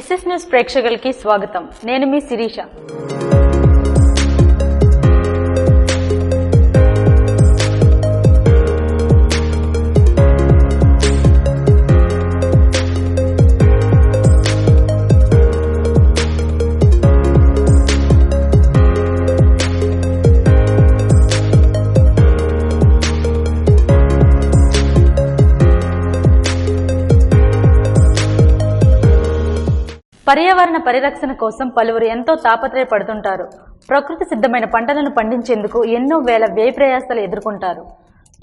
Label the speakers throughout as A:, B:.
A: SS news ప్రేక్షకులకి స్వాగతం. నేను మీ శిరీష. పర్యావరణ పరిరక్షణ కోసం పలువురు ఎంతో తాపత్రయపడుతుంటారు. ప్రకృతి సిద్ధమైన పంటలను పండించేందుకు ఎన్నో వేల వ్యయ ప్రయాసాలు ఎదుర్కొంటారు.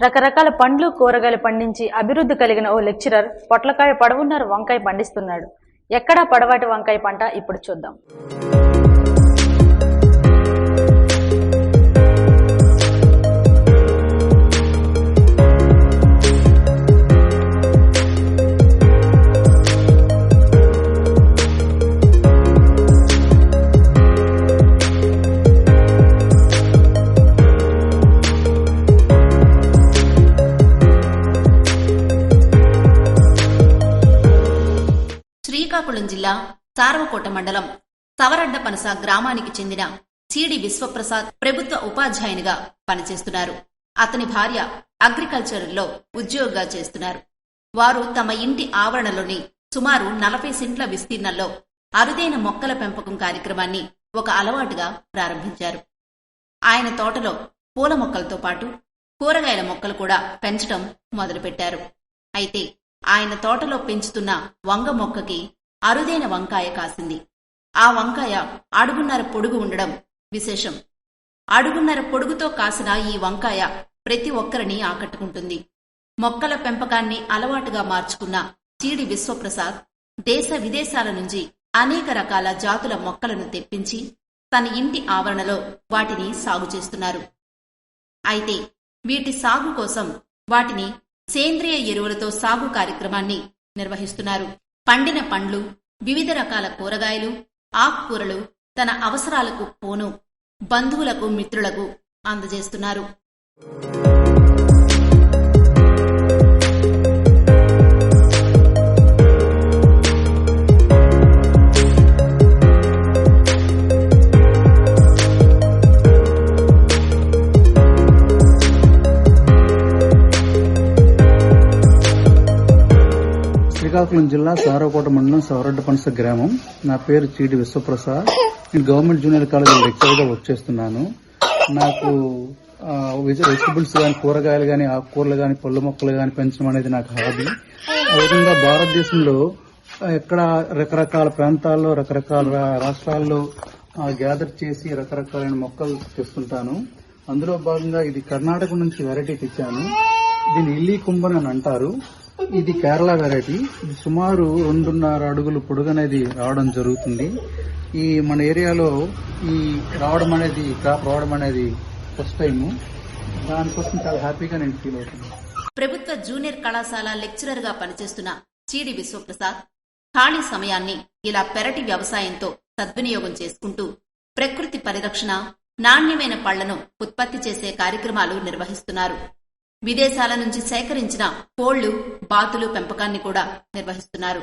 A: రకరకాల పండ్లు కూరగాయలు పండించి అభివృద్ధి కలిగిన ఓ లెక్చరర్ పొట్లకాయ పడవున్నర వంకాయ పండిస్తున్నాడు. ఎక్కడా పడవాటి వంకాయ పంట ఇప్పుడు చూద్దాం.
B: శ్రీకాకుళం జిల్లా సార్వకోట మండలం సవరడ్డపనస గ్రామానికి చెందిన చీడి విశ్వప్రసాద్ ప్రభుత్వ ఉపాధ్యాయునిగా పనిచేస్తున్నారు. అతని భార్య అగ్రికల్చర్లో ఉద్యోగంగా చేస్తున్నారు. వారు తమ ఇంటి ఆవరణలోని సుమారు నలభై సెంట్ల విస్తీర్ణంలో అరుదైన మొక్కల పెంపకం కార్యక్రమాన్ని ఒక అలవాటుగా ప్రారంభించారు. ఆయన తోటలో పూల మొక్కలతో పాటు కూరగాయల మొక్కలు కూడా పెంచడం మొదలుపెట్టారు. అయితే ఆయన తోటలో పెంచుతున్న వంగ మొక్కకి అరుదైన వంకాయ కాసింది. ఆ వంకాయ అడుగున్నర పొడుగు ఉండడం విశేషం. అడుగున్నర పొడుగుతో కాసిన ఈ వంకాయ ప్రతి ఒక్కరిని ఆకట్టుకుంటుంది. మొక్కల పెంపకాన్ని అలవాటుగా మార్చుకున్న చీడి విశ్వప్రసాద్ దేశ విదేశాల నుంచి అనేక రకాల జాతుల మొక్కలను తెప్పించి తన ఇంటి ఆవరణలో వాటిని సాగు చేస్తున్నారు. అయితే వీటి సాగు కోసం వాటిని సేంద్రియ ఎరువులతో సాగు కార్యక్రమాన్ని నిర్వహిస్తున్నారు. పండిన పండ్లు వివిధ రకాల కూరగాయలు ఆకుకూరలు తన అవసరాలకు పోను బంధువులకు మిత్రులకు అందజేస్తున్నారు.
C: శ్రీకాకుళం జిల్లా సారవకోట మండలం సవరడ్డపనస గ్రామం. నా పేరు చీటి విశ్వప్రసాద్. నేను గవర్నమెంట్ జూనియర్ కాలేజీలో లెక్చర్గా వర్క్ చేస్తున్నాను. నాకు వెజిటబుల్స్ కానీ కూరగాయలు కానీ ఆకుకూరలు కానీ పళ్ళు మొక్కలు కానీ పెంచడం అనేది నాకు హాబీ. ఆ విధంగా భారతదేశంలో ఎక్కడ రకరకాల ప్రాంతాల్లో రకరకాల రాష్ట్రాల్లో గ్యాదర్ చేసి రకరకాలైన మొక్కలు తెస్తుంటాను. అందులో భాగంగా ఇది కర్ణాటక నుంచి వెరైటీ తెచ్చాను. దీన్ని ఇల్లీ కుంభన్ అని అంటారు. ఇది కేరళ వెరైటీ ఇది సుమారు రెండున్నర అడుగులు పొడుగనేది రావడం జరుగుతుంది. ఈ మన ఏరియాలో ఈ రావడం అనేది క్రాప్ రావడం అనేది ఫస్ట్ టైం దానికోసం చాలా హ్యాపీగా నేను ఫీల్ అవుతున్నాను.
B: ప్రభుత్వ జూనియర్ కళాశాల లెక్చరర్గా పనిచేస్తున్న చీడి విశ్వప్రసాద్ ఖాళీ సమయాన్ని ఇలా పెరటి వ్యవసాయంతో సద్వినియోగం చేసుకుంటూ ప్రకృతి పరిరక్షణ నాణ్యమైన పళ్ళను ఉత్పత్తి చేసే కార్యక్రమాలు నిర్వహిస్తున్నారు. విదేశాల నుంచి సేకరించిన కోళ్ళు బాతులు పెంపకాన్ని కూడా నిర్వహిస్తున్నారు.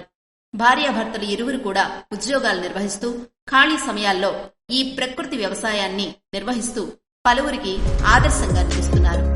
B: భార్యాభర్తలు ఇరువురు కూడా ఉద్యోగాలు నిర్వహిస్తూ ఖాళీ సమయాల్లో ఈ ప్రకృతి వ్యవసాయాన్ని నిర్వహిస్తూ పలువురికి ఆదర్శంగా నిలుస్తున్నారు.